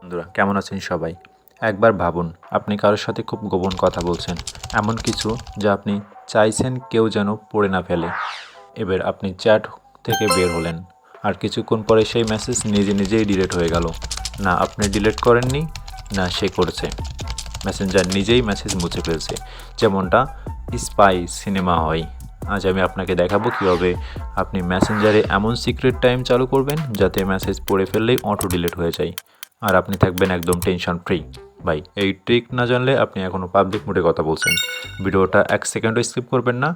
বন্ধুরা, কেমন আছেন সবাই? একবার ভাবুন, আপনি কারোর সাথে খুব গোপন কথা বলছেন, এমন কিছু যা আপনি চাইছেন কেউ যেন পড়ে না ফেলে। এবার আপনি চ্যাট থেকে বের হলেন, আর কিছুক্ষণ পরে সেই মেসেজ নিজে নিজেই ডিলেট হয়ে গেল। না, আপনি ডিলেট করেননি, না, সে করেছে। মেসেঞ্জার নিজেই মেসেজ মুছে ফেলছে, যেমনটা স্পাই সিনেমা হয়। আজ আমি আপনাকে দেখাবো কীভাবে আপনি মেসেঞ্জারে এমন সিক্রেট টাইম চালু করবেন, যাতে মেসেজ পড়ে ফেললেই অটো ডিলেট হয়ে যায়। আর আপনি থাকবেন একদম টেনশন ফ্রি ভাই, এই ট্রিক না জানলে আপনি এখনও পাবলিক মোডে কথা বলছেন। ভিডিওটা এক সেকেন্ডও স্কিপ করবেন না,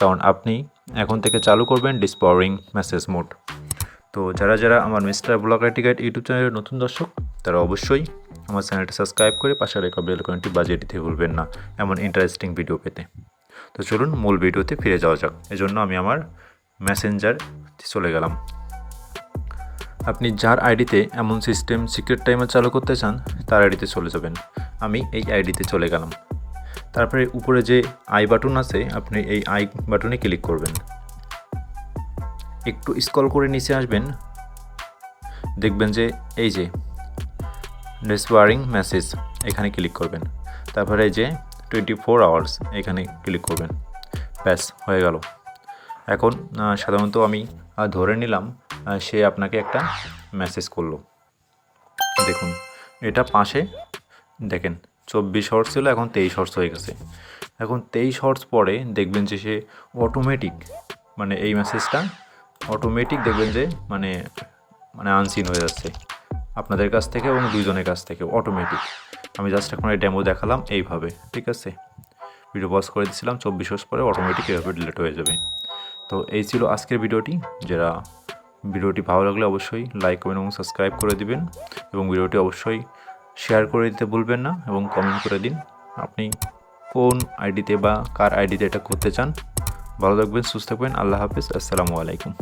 কারণ আপনি এখন থেকে চালু করবেন ডিসপাওয়ারিং মেসেজ মোড তো যারা যারা আমার মিস্টার ব্লগার টিকেট ইউটিউব চ্যানেলের নতুন দর্শক, তারা অবশ্যই আমার চ্যানেলটি সাবস্ক্রাইব করে পাশে রেখা বেল আইকনটি বাজিয়ে দিতে ভুলবেন না, এমন ইন্টারেস্টিং ভিডিও পেতে। তো চলুন মূল ভিডিওতে ফিরে যাওয়া যাক। এজন্য আমি আমার মেসেঞ্জার চলে গেলাম। আপনি যার আইডিতে এমন সিস্টেম সিক্রেট টাইমার চালু করতে চান, তার আইডিতে চলে যাবেন। আমি এই আইডিতে চলে গেলাম। তারপরে উপরে যে আই বাটন আছে, আপনি এই আই বাটনে ক্লিক করবেন। একটু স্কল করে নিচে আসবেন। দেখবেন যে এই যে ডিসওয়ারিং মেসেজ, এখানে ক্লিক করবেন। তারপরে এই যে টোয়েন্টি ফোর আওয়ার্স, এখানে ক্লিক করবেন। ব্যাস, হয়ে গেল। এখন সাধারণত আমি ধরে নিলাম সে আপনাকে একটা মেসেজ করল। দেখুন, এটা পাশে, দেখেন, চব্বিশ হর্স ছিল, এখন তেইশ হর্স হয়ে গেছে। এখন তেইশ হর্স পরে দেখবেন যে সে অটোমেটিক মানে এই মেসেজটা অটোমেটিক দেখবেন যে মানে মানে আনসিন হয়ে যাচ্ছে। আপনাদের কাছ থেকে এবং দুইজনের কাছ থেকে অটোমেটিক আমি জাস্ট এখন এই ডেমো দেখালাম এইভাবে, ঠিক আছে? ভিডিও পজ করে দিয়েছিলাম চব্বিশ হর্স পরে অটোমেটিক এভাবে ডিলিট হয়ে যাবে। তো এই ছিল আজকের ভিডিওটি যারা ভিডিওটি ভালো লাগলে অবশ্যই লাইক, কমেন্ট এবং সাবস্ক্রাইব করে দিবেন এবং ভিডিওটি অবশ্যই শেয়ার করে দিতে ভুলবেন না এবং কমেন্ট করে দিন। আপনি কোন আইডিতে বা কার আইডিতে এটা করতে চান? ভালো থাকবেন, সুস্থ থাকবেন, আল্লাহ হাফিজ, আসসালামু আলাইকুম।